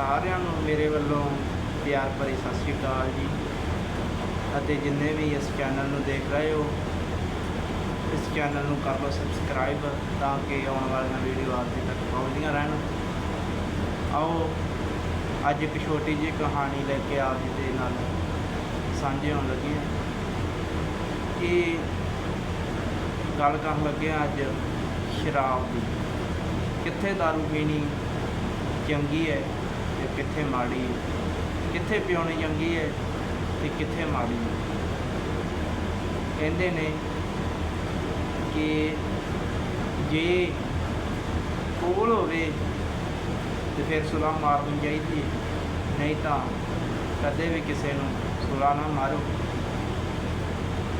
ਸਾਰਿਆਂ ਨੂੰ ਮੇਰੇ ਵੱਲੋਂ ਪਿਆਰ ਭਰੀ ਸਤਿ ਸ਼੍ਰੀ ਅਕਾਲ ਜੀ। ਅਤੇ ਜਿੰਨੇ ਵੀ ਇਸ ਚੈਨਲ ਨੂੰ ਦੇਖ ਰਹੇ ਹੋ, ਇਸ ਚੈਨਲ ਨੂੰ ਕਰ ਲਓ ਸਬਸਕ੍ਰਾਈਬ ਤਾਂ ਕਿ ਆਉਣ ਵਾਲੀਆਂ ਵੀਡੀਓ ਆਪ ਜੀ ਤੱਕ ਪਹੁੰਚਦੀਆਂ ਰਹਿਣ। ਆਓ, ਅੱਜ ਇੱਕ ਛੋਟੀ ਜਿਹੀ ਕਹਾਣੀ ਲੈ ਕੇ ਆਪ ਜੀ ਦੇ ਨਾਲ ਸਾਂਝੇ ਹੋਣ ਲੱਗੇ ਹਾਂ। ਕਿ ਗੱਲ ਕਰਨ ਲੱਗੇ ਹਾਂ ਅੱਜ ਸ਼ਰਾਬ ਦੀ। ਕਿੱਥੇ ਦਾਰੂ ਪੀਣੀ ਚੰਗੀ ਹੈ? ਤੇ ਕਿੱਥੇ ਮਾੜੀ ਹੈ? ਕਿੱਥੇ ਪਿਉਣੀ ਚੰਗੀ ਹੈ ਤੇ ਕਿੱਥੇ ਮਾੜੀ ਹੈ? ਕਹਿੰਦੇ ਨੇ ਕਿ ਜੇ ਕੋਲ ਹੋਵੇ ਤੇ ਫਿਰ ਸੁਲਾ ਮਾਰਨੀ ਚਾਹੀਦੀ ਹੈ। ਨਹੀਂ ਤਾਂ ਕਦੇ ਵੀ ਕਿਸੇ ਨੂੰ ਸੁਲਾ ਨਾ ਮਾਰੋ।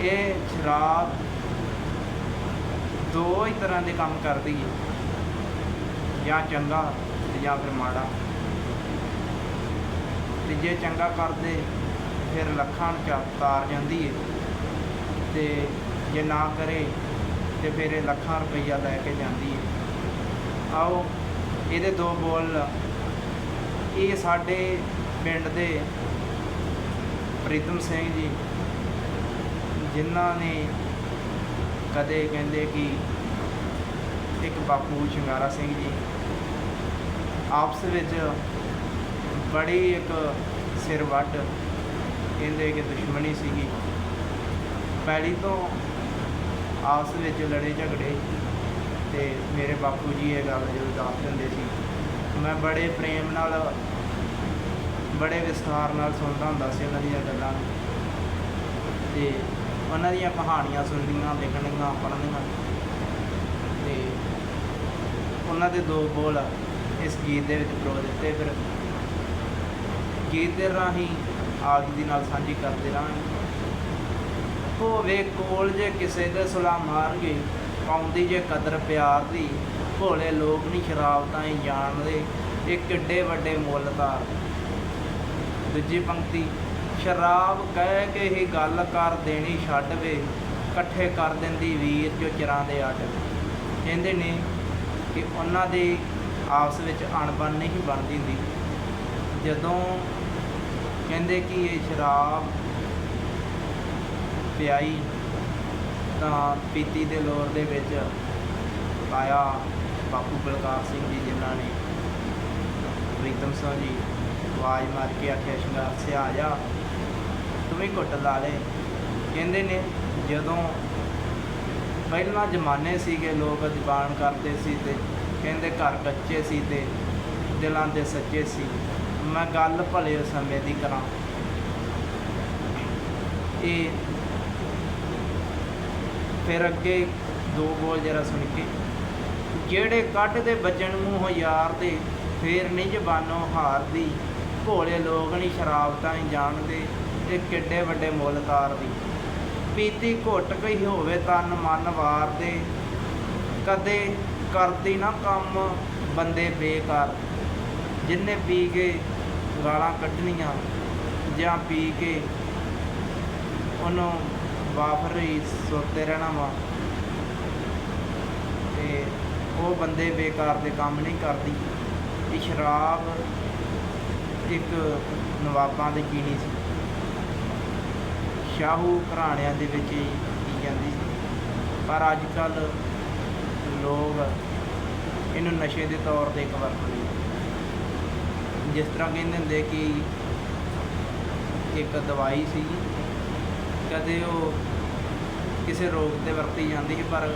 ਇਹ ਸ਼ਰਾਬ ਦੋ ਹੀ ਤਰ੍ਹਾਂ ਦੇ ਕੰਮ ਕਰਦੀ ਹੈ। ਜਾਂ ਚੰਗਾ ਤੇ ਜਾਂ ਫਿਰ ਮਾੜਾ। ਤੇ ਜੇ ਚੰਗਾ ਕਰਦੇ, ਫਿਰ ਲੱਖਾਂ ਨੂੰ ਤਾਰ ਜਾਂਦੀ ਹੈ ਤੇ ਜੇ ਨਾ ਕਰੇ, ਤੇ ਫਿਰ ਇਹ ਲੱਖਾਂ ਰੁਪਈਆ ਲੈ ਕੇ ਜਾਂਦੀ ਹੈ ਆਓ, ਇਹਦੇ ਦੋ ਬੋਲ। ਇਹ ਸਾਡੇ ਪਿੰਡ ਦੇ ਪ੍ਰੀਤਮ ਸਿੰਘ ਜੀ, ਜਿਨ੍ਹਾਂ ਨੇ ਕਦੇ ਕਹਿੰਦੇ ਕਿ ਇੱਕ ਬਾਪੂ ਸ਼ਿੰਗਾਰਾ ਸਿੰਘ ਜੀ, ਆਪਸ ਵਿੱਚ ਬੜੀ ਇੱਕ ਸਿਰ ਵੱਢ ਕਹਿੰਦੇ ਕਿ ਦੁਸ਼ਮਣੀ ਸੀਗੀ। ਪਹਿਲੀ ਤੋਂ ਆਪਸ ਵਿੱਚ ਲੜੇ ਝਗੜੇ ਤੇ ਮੇਰੇ ਬਾਪੂ ਜੀ ਇਹ ਗੱਲ ਜਦੋਂ ਦੱਸ ਦਿੰਦੇ ਸੀ। ਮੈਂ ਬੜੇ ਪ੍ਰੇਮ ਨਾਲ, ਬੜੇ ਵਿਸਥਾਰ ਨਾਲ ਸੁਣਦਾ ਹੁੰਦਾ ਸੀ ਉਹਨਾਂ ਦੀਆਂ ਗੱਲਾਂ। ਤੇ ਉਹਨਾਂ ਦੀਆਂ ਕਹਾਣੀਆਂ ਸੁਣਨੀਆਂ, ਲਿਖਣੀਆਂ, ਪੜ੍ਹਨੀਆਂ। ਤੇ ਉਹਨਾਂ ਦੇ ਦੋ ਬੋਲ ਇਸ ਗੀਤ ਦੇ ਵਿੱਚ ਪ੍ਰੋ ਦਿੱਤੇ ਫਿਰ। ਗੀਤ ਰਾਹੀਂ ਆਪ ਜੀ ਨਾਲ ਸਾਂਝੀ ਕਰਦੇ ਰਹਾਂਗੇ। ਹੋਵੇ ਕੋਲ ਜੇ ਕਿਸੇ ਦੇ ਸੁਲਾ ਮਾਰਗੇ, ਪਾਉਂਦੀ ਜੇ ਕਦਰ ਪਿਆਰ ਦੀ, ਭੋਲੇ ਲੋਕ ਨਹੀਂ ਸ਼ਰਾਬ ਤਾਂ ਹੀ ਜਾਣਦੇ, ਇਹ ਕਿੱਡੇ ਵੱਡੇ ਮੁੱਲ ਤਾਰ ਦੂਜੀ ਪੰਕਤੀ, ਸ਼ਰਾਬ ਕਹਿ ਕੇ ਹੀ ਗੱਲ ਕਰ ਦੇਣੀ ਛੱਡ ਵੇ, ਇਕੱਠੇ ਕਰ ਦਿੰਦੀ ਵੀਰ ਜੋ ਚਿਰਾਂ ਦੇ ਅੱਡ ਕਹਿੰਦੇ ਨੇ ਕਿ ਉਹਨਾਂ ਦੇ ਆਪਸ ਵਿੱਚ ਅਣਬਣ ਨਹੀਂ ਬਣਦੀ ਹੁੰਦੀ। ਜਦੋਂ ਕਹਿੰਦੇ ਕਿ ਇਹ ਸ਼ਰਾਬ ਪਿਆਈ ਤਾਂ ਪੀਤੀ ਦੇ ਲੋਰ ਦੇ ਵਿੱਚ ਆਇਆ ਬਾਪੂ ਬਲਕਾਰ ਸਿੰਘ ਜੀ, ਜਿਨ੍ਹਾਂ ਨੇ ਪ੍ਰੀਤਮ ਸਿੰਘ ਜੀ ਆਵਾਜ਼ ਮਾਰ ਕੇ ਆਖਿਆ, ਸ਼ਿੰਗਾਰ ਸਿਆ ਆ ਜਾ, ਤੂੰ ਵੀ ਘੁੱਟ ਲਾ ਲੈ। ਕਹਿੰਦੇ ਨੇ, ਜਦੋਂ ਪਹਿਲਾਂ ਜ਼ਮਾਨੇ ਸੀਗੇ, ਲੋਕ ਜ਼ਬਾਨ ਕਰਦੇ ਸੀ ਤੇ ਕਹਿੰਦੇ ਘਰ ਕੱਚੇ ਸੀ ਤੇ ਦਿਲਾਂ ਦੇ ਸੱਚੇ ਸੀ। ਮੈਂ ਗੱਲ ਭਲੇ ਸਮੇਂ ਦੀ ਕਰਾਂ। ਇਹ ਫਿਰ ਅੱਗੇ ਦੋ ਬੋਲ ਜਰਾ ਸੁਣ ਕੇ, ਜਿਹੜੇ ਕੱਢਦੇ ਬਚਣ ਮੂੰਹ ਯਾਰ ਦੇ, ਫੇਰ ਨਹੀਂ ਜ਼ਬਾਨੋਂ ਹਾਰਦੀ ਭੋਲੇ ਲੋਕ ਨਹੀਂ ਸ਼ਰਾਬ ਤਾਂ ਹੀ ਜਾਣਦੇ, ਇਹ ਕਿੱਡੇ ਵੱਡੇ ਮੁੱਲ ਤਾਰਦੀ ਪੀਤੀ ਘੁੱਟ ਗਈ ਹੋਵੇ ਤਨ ਮਨ ਵਾਰ ਦੇ। ਕਦੇ ਕਰਦੀ ਨਾ ਕੰਮ, ਬੰਦੇ ਬੇਕਾਰ। ਜਿੰਨੇ ਪੀ ਕੇ ਗਾਲਾਂ ਕੱਢਣੀਆਂ ਜਾਂ ਪੀ ਕੇ ਉਹਨੂੰ ਵਾਪਰ ਰਹੀ ਸੁੱਤੇ ਰਹਿਣਾ ਵਾ। ਤੇ ਉਹ ਬੰਦੇ ਬੇਕਾਰ ਦੇ ਕੰਮ ਨਹੀਂ ਕਰਦੀ। ਇਹ ਸ਼ਰਾਬ ਇੱਕ ਨਵਾਬਾਂ ਦੀ ਪੀਣੀ ਸੀ। ਸ਼ਾਹੂ ਘਰਾਣਿਆਂ ਦੇ ਵਿੱਚ ਹੀ ਪੀ ਜਾਂਦੀ ਸੀ। ਪਰ ਅੱਜ ਕੱਲ ਲੋਕ ਇਹਨੂੰ ਨਸ਼ੇ ਦੇ ਤੌਰ ਤੇ ਇੱਕ ਵਰਤਦੇ ਜਿਸ ਤਰ੍ਹਾਂ ਕਹਿੰਦੇ ਹੁੰਦੇ ਕਿ ਇੱਕ ਦਵਾਈ ਸੀ, ਕਦੇ ਉਹ ਕਿਸੇ ਰੋਗ ਤੇ ਵਰਤੀ ਜਾਂਦੀ ਸੀ, ਪਰ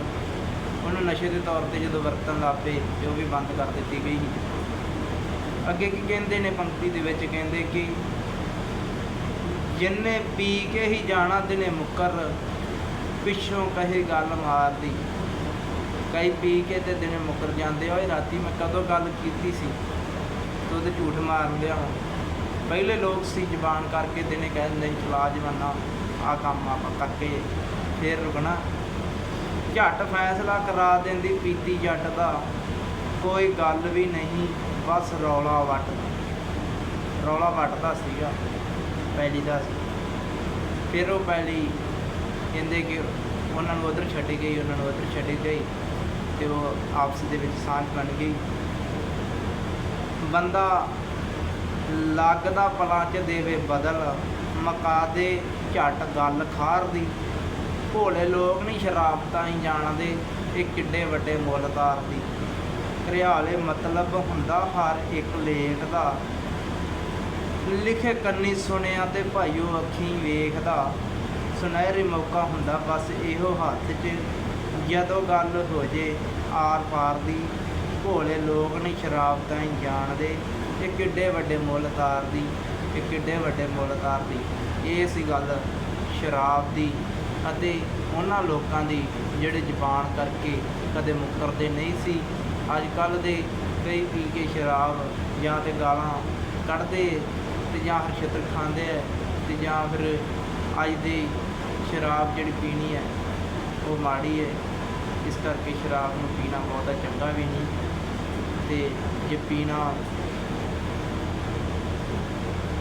ਉਹਨੂੰ ਨਸ਼ੇ ਦੇ ਤੌਰ ਤੇ ਜਦੋਂ ਵਰਤਣ ਲੱਗ ਪਏ, ਤੇ ਉਹ ਵੀ ਬੰਦ ਕਰ ਦਿੱਤੀ ਗਈ ਸੀ। ਅੱਗੇ ਕੀ ਕਹਿੰਦੇ ਨੇ ਪੰਕਤੀ ਦੇ ਵਿੱਚ? ਕਹਿੰਦੇ ਕਿ ਜਿੰਨੇ ਪੀ ਕੇ ਹੀ ਜਾਣਾ ਦਿਨੇ ਮੁੱਕਰ, ਪਿੱਛੋਂ ਕਹੇ ਗੱਲ ਮਾਰਦੀ। ਕਈ ਪੀ ਕੇ ਤੇ ਦਿਨੇ ਮੁੱਕਰ ਜਾਂਦੇ ਓਏ ਰਾਤੀ ਮੈਂ ਕਦੋਂ ਗੱਲ ਕੀਤੀ ਸੀ? ਦੁੱਧ ਝੂਠ ਮਾਰ ਲਿਆ। ਪਹਿਲੇ ਲੋਕ ਸੀ ਜ਼ਬਾਨ ਕਰਕੇ ਦਿਨੇ ਕਹਿ ਦਿੰਦੇ ਚਲਾ ਜਵਾਨਾ ਆ ਕੰਮ ਆਪਾਂ ਕਰਕੇ ਫੇਰ ਰੁਕਣਾ। ਝੱਟ ਫੈਸਲਾ ਕਰਾ ਦਿੰਦੀ ਪੀਤੀ ਜੱਟ ਦਾ। ਕੋਈ ਗੱਲ ਵੀ ਨਹੀਂ, ਬਸ ਰੌਲਾ ਵੱਟਦਾ। ਰੌਲਾ ਵੱਟਦਾ ਸੀਗਾ, ਪੈਲੀ ਦਾ ਸੀ। ਫਿਰ ਉਹ ਪੈਲੀ ਕਹਿੰਦੇ ਕਿ ਉਹਨਾਂ ਨੂੰ ਉਧਰ ਛੱਡੀ ਗਈ, ਉਹਨਾਂ ਨੂੰ ਉਧਰ ਛੱਡੀ ਗਈ ਤੇ ਉਹ ਆਪਸ ਦੇ ਵਿੱਚ ਸਾਂਝ ਬਣ ਗਈ। ਬੰਦਾ ਲੱਗਦਾ ਪਲਾਂ 'ਚ ਦੇਵੇ ਬਦਲ ਮਕਾ ਦੇ ਝਟ ਗੱਲ ਖਾਰ ਦੀ ਭੋਲੇ ਲੋਕ ਨਹੀਂ ਸ਼ਰਾਬ ਤਾਂ ਹੀ ਜਾਣਦੇ, ਇਹ ਕਿੱਡੇ ਵੱਡੇ ਮੁੱਲ ਤਾਰਦੀ। ਘਰਿਆਲੇ ਮਤਲਬ ਹੁੰਦਾ ਹਰ ਇੱਕ ਲੇਖ ਦਾ। ਲਿਖੇ ਕੰਨੀ ਸੁਣਿਆ ਤੇ ਭਾਈਓ ਅੱਖੀਂ ਵੇਖਦਾ। ਸੁਨਹਿਰੀ ਮੌਕਾ ਹੁੰਦਾ ਬਸ ਇਹੋ ਹੱਥ 'ਚ, ਜਦੋਂ ਗੱਲ ਹੋ ਜੇ ਆਰ ਪਾਰ ਦੀ। ਭੋਲੇ ਲੋਕ ਨਹੀਂ ਸ਼ਰਾਬ ਤਾਂ ਹੀ ਜਾਣਦੇ, ਇਹ ਕਿੱਡੇ ਵੱਡੇ ਮੁੱਲ ਤਾਰਦੀ ਇਹ ਕਿੱਡੇ ਵੱਡੇ ਮੁੱਲ ਤਾਰਦੀ ਇਹ ਸੀ ਗੱਲ ਸ਼ਰਾਬ ਦੀ ਅਤੇ ਉਹਨਾਂ ਲੋਕਾਂ ਦੀ ਜਿਹੜੇ ਜ਼ਬਾਨ ਕਰਕੇ ਕਦੇ ਮੁੱਕਰਦੇ ਨਹੀਂ ਸੀ। ਅੱਜ ਕੱਲ ਦੇ ਕਈ ਪੀ ਕੇ ਸ਼ਰਾਬ ਜਾਂ ਤੇ ਗਾਲਾਂ ਕੱਢਦੇ ਤੇ ਜਾਂ ਫਿਰ ਛਿੱਤਰ ਖਾਂਦੇ ਆ ਤੇ ਜਾਂ ਫਿਰ ਅੱਜ ਦੀ ਸ਼ਰਾਬ ਜਿਹੜੀ ਪੀਣੀ ਹੈ, ਉਹ ਮਾੜੀ ਹੈ। ਇਸ ਕਰਕੇ ਸ਼ਰਾਬ ਨੂੰ ਪੀਣਾ ਬਹੁਤਾ ਚੰਗਾ ਵੀ ਨਹੀਂ। ਤੇ ਜੇ ਪੀਣਾ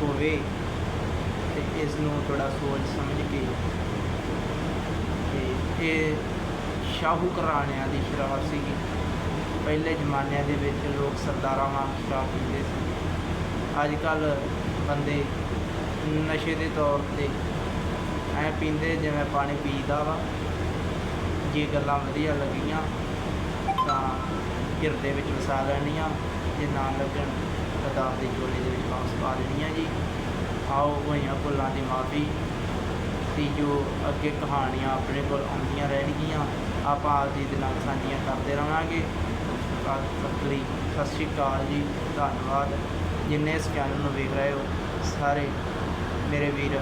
ਹੋਵੇ ਤੇ ਇਸ ਨੂੰ ਥੋੜਾ ਸੋਚ ਸਮਝ ਕੇ ਅਤੇ ਇਹ ਸ਼ਾਹੂ ਘਰਾਣਿਆਂ ਦੀ ਸ਼ਰਾਬ ਸੀਗੀ। ਪਹਿਲੇ ਜ਼ਮਾਨਿਆਂ ਦੇ ਵਿੱਚ ਲੋਕ ਸਰਦਾਰਾਂ ਵਾਂਗ ਸ਼ਰਾਬ ਪੀਂਦੇ ਸੀ। ਅੱਜ ਕੱਲ੍ਹ ਬੰਦੇ ਨਸ਼ੇ ਦੇ ਤੌਰ ਤੇ ਐ ਪੀਂਦੇ ਜਿਵੇਂ ਪਾਣੀ ਪੀਦਾ ਵਾ। ਜੇ ਗੱਲਾਂ ਵਧੀਆ ਲੱਗੀਆਂ ਤਾਂ ਹਿਰਦੇ ਵਿੱਚ ਵਸਾ ਲੈਣੀਆਂ, ਜੇ ਨਾ ਲੱਗਣ ਤਾਂ ਦਾਸ ਦੇ ਝੋਲੇ ਦੇ ਵਿੱਚ ਵਾਪਸ ਪਾ ਦੇਣੀਆਂ ਜੀ। ਆਓ ਹੋਈਆਂ ਭੁੱਲਾਂ ਦੀ ਮਾਫੀ ਤੇ ਜੋ ਅੱਗੇ ਕਹਾਣੀਆਂ ਆਪਣੇ ਕੋਲ ਆਉਂਦੀਆਂ ਰਹਿਣਗੀਆਂ, ਆਪਾਂ ਆਪ ਜੀ ਦੇ ਨਾਲ ਸਾਂਝੀਆਂ ਕਰਦੇ ਰਵਾਂਗੇ। ਤਦ ਸਤਿ ਸ਼੍ਰੀ ਅਕਾਲ ਜੀ, ਧੰਨਵਾਦ। ਜਿੰਨੇ ਇਸ ਚੈਨਲ ਨੂੰ ਵੇਖ ਰਹੇ ਹੋ, ਸਾਰੇ ਮੇਰੇ ਵੀਰ,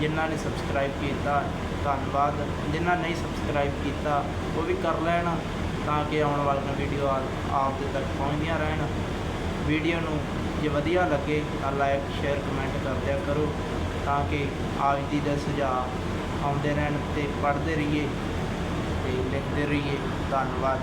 ਜਿਨ੍ਹਾਂ ਨੇ ਸਬਸਕ੍ਰਾਈਬ ਕੀਤਾ, ਧੰਨਵਾਦ। ਜਿਨ੍ਹਾਂ ਨਹੀਂ ਸਬਸਕ੍ਰਾਈਬ ਕੀਤਾ, ਉਹ ਵੀ ਕਰ ਲੈਣ। ਤਾਂ ਕਿ ਆਉਣ ਵਾਲੀਆਂ ਵੀਡੀਓ ਆਪ ਦੇ ਤੱਕ ਪਹੁੰਚਦੀਆਂ ਰਹਿਣ। ਵੀਡੀਓ ਨੂੰ ਜੇ ਵਧੀਆ ਲੱਗੇ ਤਾਂ ਲਾਈਕ ਸ਼ੇਅਰ ਕਮੈਂਟ ਕਰ ਦਿਆ ਕਰੋ ਤਾਂ ਕਿ ਆਪ ਜੀ ਦੇ ਸੁਝਾਅ ਆਉਂਦੇ ਰਹਿਣ ਤੇ ਪੜ੍ਹਦੇ ਰਹੀਏ ਤੇ ਲਿਖਦੇ ਰਹੀਏ। ਧੰਨਵਾਦ।